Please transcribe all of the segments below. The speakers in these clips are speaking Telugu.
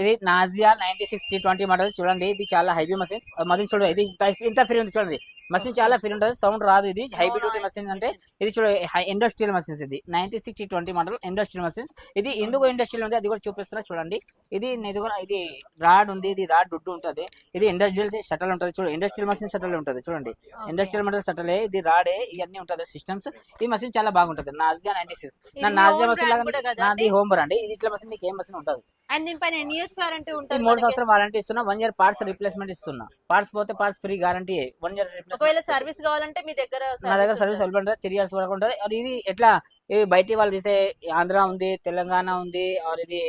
ఇది Nazia ninety sixty twenty model చూడండి. ఇది చాలా హైవీ మసీన్ మసీన్ చూడండి. ఇది ఇంత ఫ్రీ ఉంది చూడండి. మసీన్ చాలా ఫ్రీ ఉంటుంది. సౌండ్ రాదు ఇది. హైబీ డ్యూటీ మసీన్ అంటే ఇది చూడ ఇండస్ట్రియల్ మసీన్స్ ఇది. Ninety sixty twenty model industrial machines ఇది ఎందుకు ఇండస్ట్రియల్ ఉంది? అది కూడా చూపిస్తున్నా చూడండి. ఇది ఇది కూడా ఇది రాడ్ ఉంది. ఇది రాడ్ దుడ్డు ఉంటుంది. ఇది ఇండస్ట్రియల్ షటల్ ఉంటుంది. చూడండి ఇండస్ట్రియల్ మసీన్ షటల్ ఉంటుంది. చూడండి. ఇండస్ట్రియల్ మోడల్ షటలే ఇది రాడే ఇవన్నీ ఉంటుంది సిస్టమ్స్ ఈ మసీన్ చాలా బాగుంటుంది. నాజియా నైన్టీ సిక్స్ నా నాజియా మసీన్ brand లాగా నాది అండి? హోమ్ బ్రాండ్ ఇది ఇట్లా మసీన్ నీకు ఏం మసీన్ ఉంటుంది అండ్ దీనిపైన ఎన్ని ఇయర్స్ వారంటీ ఈ ఉంటుంది మూడు? సంవత్సరం వారంటీ ఇస్తున్నా. వన్ ఇయర్ పార్ట్స్ రిప్లేస్మెంట్ ఇస్తున్నా. పార్ట్స్ పోతే parts free guarantee one year ఒకవేళ సర్వీస్ కావాలంటే మీ దగ్గర నా దగ్గర సర్వీస్. అవైలబుల్ ఉంటుంది త్రీ ఇయర్స్ వరకు ఉంటుంది ఇది ఎట్లా ఇది బయటి వాళ్ళు తీసే ఆంధ్ర ఉంది తెలంగాణ ఉంది ఆర్ ఇది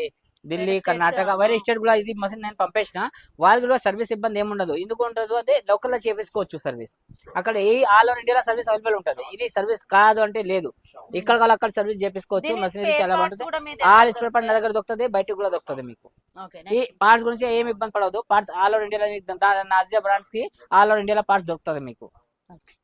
ఢిల్లీ కర్ణాటక. వేరే స్టేట్ కూడా ఇది మసీన్ నేను పంపేసిన వాళ్ళకి కూడా సర్వీస్ ఇబ్బంది ఏమి ఉండదు ఎందుకు ఉండదు అంటే లోకల్లో చేపించుకోవచ్చు సర్వీస్ అక్కడ ఏ ఆల్ ఓవర్ ఇండియాలో సర్వీస్ అవైలబుల్ ఉంటుంది ఇది సర్వీస్ కాదు అంటే లేదు ఇక్కడ వాళ్ళు అక్కడ సర్వీస్ చేపించుకోవచ్చు spare చాలా బాగుంటుంది ఆల్ స్పేర్ పార్ట్ నా దగ్గర దొరుకుతుంది బయటకు కూడా దొరుకుతుంది మీకు ఈ. పార్ట్స్ గురించి ఏమి ఇబ్బంది పడదు పార్ట్స్ ఆల్ ఓవర్ ఇండియాలో నాజియా బ్రాండ్స్కి ఆల్ ఓవర్ ఇండియాలో పార్ట్స్ దొరుకుతుంది మీకు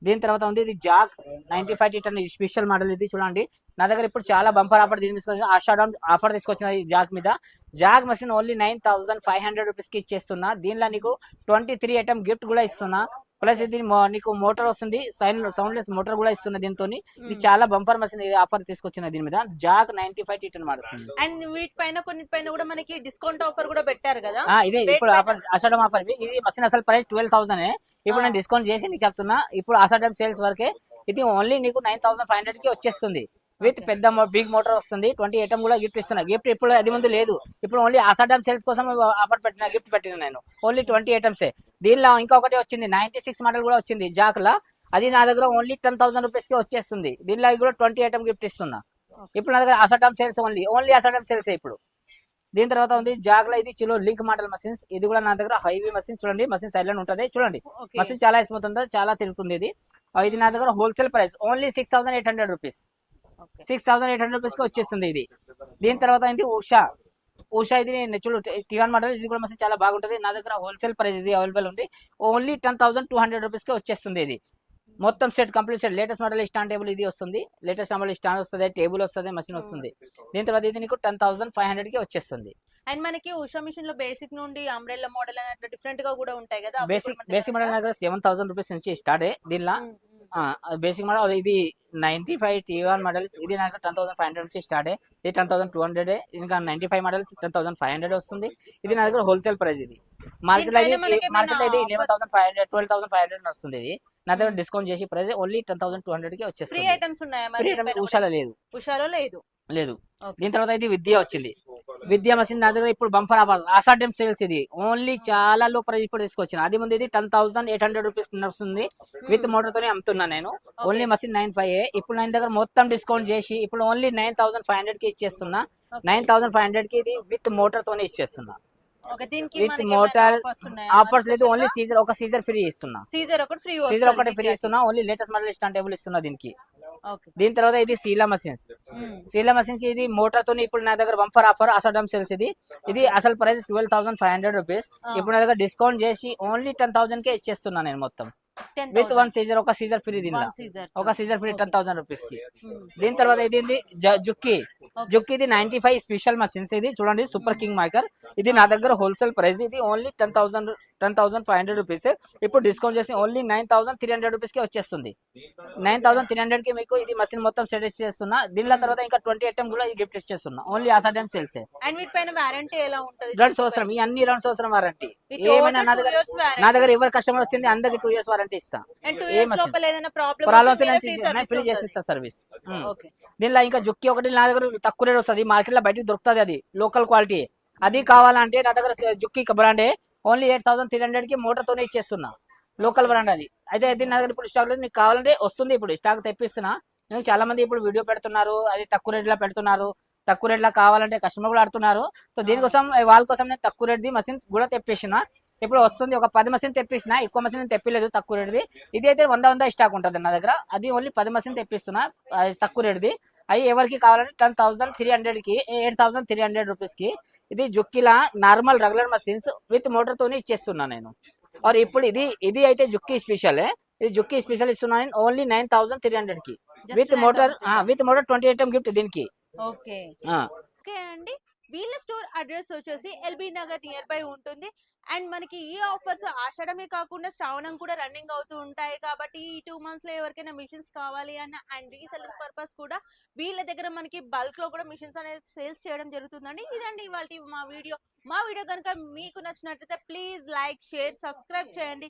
దీని తర్వాత ఉంది ఇది జాక్ నైన్టీ ఫైవ్ టీటన్ స్పెషల్ మోడల్ ఇది చూడండి. నా దగ్గర ఇప్పుడు చాలా బంపర్ ఆఫర్ దీని తీసుకొచ్చిన ఆషాఢం ఆఫర్ తీసుకొచ్చిన ఈ జాక్ మీద. Jack machine only nine thousand five hundred రూపీస్కి ఇచ్చేస్తున్నా. దీనిలో నీకు ట్వంటీ త్రీ ఐటమ్ గిఫ్ట్ కూడా ఇస్తున్నా. ప్లస్ ఇది నీకు మోటార్ వస్తుంది సౌండ్ సౌండ్లెస్ మోటార్ కూడా ఇస్తున్నా దీంతో ఇది. చాలా బంపర్ మషిన్ ఇది ఆఫర్ తీసుకొచ్చిన దీని మీద. జాక్ నైన్టీ ఫైవ్ టీటన్ మారుస్తుంది అండ్. వీటిపైన కొన్నిపైన కూడా మనకి డిస్కౌంట్ ఆఫర్ కూడా పెట్టారు కదా? ఇదే ఇప్పుడు పైన- ఆఫర్ అసడం ఆఫర్ ఇది. ఇది మసీన్ అసలు ప్రైస్ ట్వెల్వ్ థౌసండ్ ఇప్పుడు. నేను డిస్కౌంట్ చేసి నీకు చెప్తున్నా ఇప్పుడు అసడం సేల్స్ వరకే ఇది ఓన్లీ నీకు నైన్ థౌసండ్ ఫైవ్ హండ్రెడ్కి వచ్చేస్తుంది. విత్. పెద్ద బిగ్ మోటార్ వస్తుంది ట్వంటీ ఐటమ్ కూడా గిఫ్ట్ ఇస్తున్నా. గిఫ్ట్ ఇప్పుడు అది ముందు లేదు. ఇప్పుడు ఓన్లీ అసడం సేల్స్ కోసం ఆఫర్ పెట్టిన గిఫ్ట్ పెట్టిన నేను. ఓన్లీ ట్వంటీ ఐటమ్స్ దీనిలో ఇంకొకటి వచ్చింది నైన్టీ సిక్స్ మోడల్ కూడా వచ్చింది జాక్ లా అది నా దగ్గర ఓన్లీ టెన్ థౌసండ్ రూపీస్కి వచ్చేస్తుంది. దీనిలో కూడా ట్వంటీ ఐటమ్ గిఫ్ట్ ఇస్తున్నా. ఇప్పుడు నా దగ్గర అసటమ్ సేల్స్ ఓన్లీ ఓన్లీ అసటమ్ సేల్స్ ఇప్పుడు. దీని తర్వాత ఉంది జాగ్లా ఇది చిలో లింక్ మోడల్ మషిన్స్ ఇది కూడా నా దగ్గర హైవీ మషిన్ చూడండి. మషిన్ సైలెంట్ ఉంటుంది. చూడండి. మషిన్ చాలా ఉంటుంది. చాలా తిరుగుతుంది ఇది. ఇది నా దగ్గర wholesale price only six thousand eight hundred rupees. Six thousand eight hundred రూపీస్కి వచ్చేస్తుంది ఇది. దీని తర్వాత ఏంటి ఉషా. ఉషా ఇది నెచుడు టివన్ మోడల్ ఇది కూడా మషిన్ చాలా బాగుంటుంది. నా దగ్గర హోల్సేల్ ప్రైస్ ఇది అవైలబుల్ ఉంది. Only ten thousand two hundred రూపీస్కి వచ్చేస్తుంది ఇది. మొత్తం set complete set. Latest model stand table ఇది వస్తుంది. లేటెస్ట్ మోడల్ స్టాండ్ వస్తుంది. టేబుల్ వస్తుంది మషిన్ వస్తుంది. దీని తర్వాత ఇది నీకు టెన్ థౌసండ్ ఫైవ్ హండ్రెడ్కి వచ్చేస్తుంది. అండ్ మనకి ఉషా మిషన్లో బేసిక్ నుండి అంబ్రెల్లా మోడల్ అని అట్లా డిఫరెంట్గా కూడా ఉంటాయి కదా బేసిక్ బేసిక్ మోడల్ దగ్గర సెవెన్ థౌసండ్ రూపీస్ నుంచి స్టార్ట్ దీనిలో ఉమ్, ఉమ్. బేసిక్ మోడల్ ఇది ninety five T one model ఇది నాకు టెన్ థౌసండ్ ఫైవ్ హండ్రెడ్ నుంచి స్టార్ట్ ఇది టెన్ థౌసండ్ టూ హండ్రెడ్ ఇంకా ninety five models ten thousand five hundred వస్తుంది. ఇది నా దగ్గర హోల్సేల్ ప్రైస్ ఇది. మార్కెట్లో ఏమైనా మార్కెట్లో ఇది offers? Eleven thousand five hundred twelve thousand five hundred వస్తుంది ఇది. నా దగ్గర. డిస్కౌంట్ చేసి price only ten thousand two హండ్రెడ్కి ఫ్రీ వచ్చేస్తుంది ఐటమ్స్ ఉన్నాయా? ఉషాలో లేదు. ఉషాలో లేదు? లేదు. దీని తర్వాత ఇది విద్య వచ్చింది. విద్య మషిన్ నా దగ్గర ఇప్పుడు బంపర్ ఆఫర్ అసాటం సేల్స్ ఇది. ఓన్లీ చాలా లో ప్రైస్ ఇప్పుడు తీసుకొచ్చిన. అది ముందు ఇది ten thousand eight hundred rupees వస్తుంది. విత్ మోటార్ తోనే అమ్ముతున్నా నేను. ఓన్లీ మషిన్ నైన్ ఫైవ్ ఇప్పుడు నా దగ్గర మొత్తం డిస్కౌంట్ చేసి ఇప్పుడు ఓన్లీ నైన్ థౌసండ్ ఫైవ్ హండ్రెడ్కి ఇచ్చేస్తున్నా. నైన్ థౌసండ్ ఫైవ్ హండ్రెడ్కి ఇది విత్ మోటార్ తోనే ఇచ్చేస్తున్నా. విత్ మోటార్ ఆఫర్స్ లేదు ఓన్లీ సీజర్ ఒక సీజర్ ఫ్రీ ఇస్తున్నా. సీజర్ ఒకటి ఫ్రీ సీజర్ ఒకటి ఫ్రీ ఇస్తున్నా only latest model stand table ఇస్తున్నా దీనికి. దీని తర్వాత ఇది సీలా మషిన్స్ సీలా మషిన్కి ఇది మోటార్ తోని ఇప్పుడు నా దగ్గర బంఫర్ ఆఫర్ అసడమ్ సేల్స్ ఇది. ఇది అసలు price twelve thousand five hundred rupees. ఇప్పుడు నా దగ్గర డిస్కౌంట్ చేసి ఓన్లీ టెన్ థౌసండ్ కే ఇచ్చేస్తున్నా నేను మొత్తం. విత్ వన్ సీజర్ ఒక సీజర్ ఫ్రీ దీనిలో ఒక సీజర్ ఫ్రీ టెన్ థౌసండ్ రూపీస్కి. దీని తర్వాత ఇది జుక్కి. జుక్కి ఇది నైన్టీ ఫైవ్ స్పెషల్ మషిన్స్ ఇది. చూడండి సూపర్ కింగ్ మేకర్ ఇది నా దగ్గర హోల్సేల్ ప్రైస్ ఇది only ten thousand ten thousand five hundred rupees ఇప్పుడు డిస్కౌంట్ చేసి only nine thousand three hundred రూపీస్కి వచ్చేస్తుంది. నైన్ థౌసండ్ త్రీ హండ్రెడ్కి మీకు ఇది మషిన్ మొత్తం సెట్ చేస్తున్నా. దీనిలో తర్వాత ఇంకా ట్వంటీ ఐటమ్ కూడా గిఫ్ట్ ఇచ్చేస్తున్నా ఓన్లీ ఆ సడన్ సేల్స్ అండ్ వీటిపైన వారంటీ ఎలా ఉంటది? రెండు సంవత్సరం ఈ అన్ని రెండు సంవత్సరం వారంటీ ఈ ఏమైనా నా దగ్గర. నా ఎవరు కస్టమర్ వస్తుంది అందరికి టూ ఇయర్స్ వారంటీ ఇస్తా. ఏదైనా ప్రాబ్లమ్ ఫ్రీ ఫ్రీ సర్వీస్ దీనిలో ఇంకా జుక్కి ఒకటి నా దగ్గర తక్కువ రేట్ వస్తుంది మార్కెట్లో బయటకు దొరుకుతుంది అది లోకల్ క్వాలిటీ అది కావాలంటే నా దగ్గర జుక్కి బ్రాండే ఓన్లీ ఎయిట్ థౌసండ్ త్రీ హండ్రెడ్కి మోటార్ తోనే ఇచ్చేస్తున్నా లోకల్ బ్రాండ్ అది. అయితే అది నా దగ్గర ఇప్పుడు స్టాక్ లేదు మీకు కావాలంటే వస్తుంది ఇప్పుడు స్టాక్ తెప్పిస్తున్నా. నేను చాలా మంది ఇప్పుడు వీడియో పెడుతున్నారు అది తక్కువ రేట్లో పెడుతున్నారు తక్కువ రేట్లో కావాలంటే కస్టమర్ కూడా ఆడుతున్నారు సో దీనికోసం వాళ్ళ కోసం నేను తక్కువ రేట్ది మషిన్ కూడా తెప్పించిన ఇప్పుడు వస్తుంది ఒక పది మషిన్ తెప్పించిన ఎక్కువ మషిన్ తెప్పిలేదు తక్కువ రేట్ది ఇది అయితే వంద వంద స్టాక్ ఉంటుంది నా దగ్గర అది ఓన్లీ పది మషిన్ తెప్పిస్తున్నా అది తక్కువ రేట్ది అవి ఎవరికి కావాలంటే టెన్ థౌసండ్ త్రీ హండ్రెడ్కి ఎయిట్ థౌసండ్ త్రీ హండ్రెడ్ రూపీస్కి ఇది జుక్కిలా normal regular machines with motor తోనే ఇచ్చేస్తున్నా నేను. और ఇప్పుడు ఇది ఇది అయితే జుక్కి స్పెషల్. ఇది జుక్కి స్పెషల్ ఇస్తున్నా నేను ఓన్లీ నైన్ థౌసండ్ త్రీ హండ్రెడ్కి with motor with motor twenty item gift దీనికి. ఓకే అండి. వీళ్ళ స్టోర్ అడ్రస్ వచ్చేసి ఎల్బీ నగర్ నియర్ బై ఉంటుంది. అండ్ మనకి ఈ ఆఫర్స్ ఆషాఢమే కాకుండా శ్రావణం కూడా రన్నింగ్ అవుతూ ఉంటాయి కాబట్టి ఈ టూ మంత్స్లో ఎవరికైనా మిషన్స్ కావాలి అన్న అండ్ రీసెల్లింగ్ పర్పస్ కూడా వీళ్ళ దగ్గర మనకి బల్క్లో కూడా మిషన్స్ అనేది సేల్స్ చేయడం జరుగుతుందండి. ఇదండి ఇవాళ మా వీడియో. మా వీడియో కనుక మీకు నచ్చినట్లయితే ప్లీజ్ లైక్ షేర్ సబ్స్క్రైబ్ చేయండి.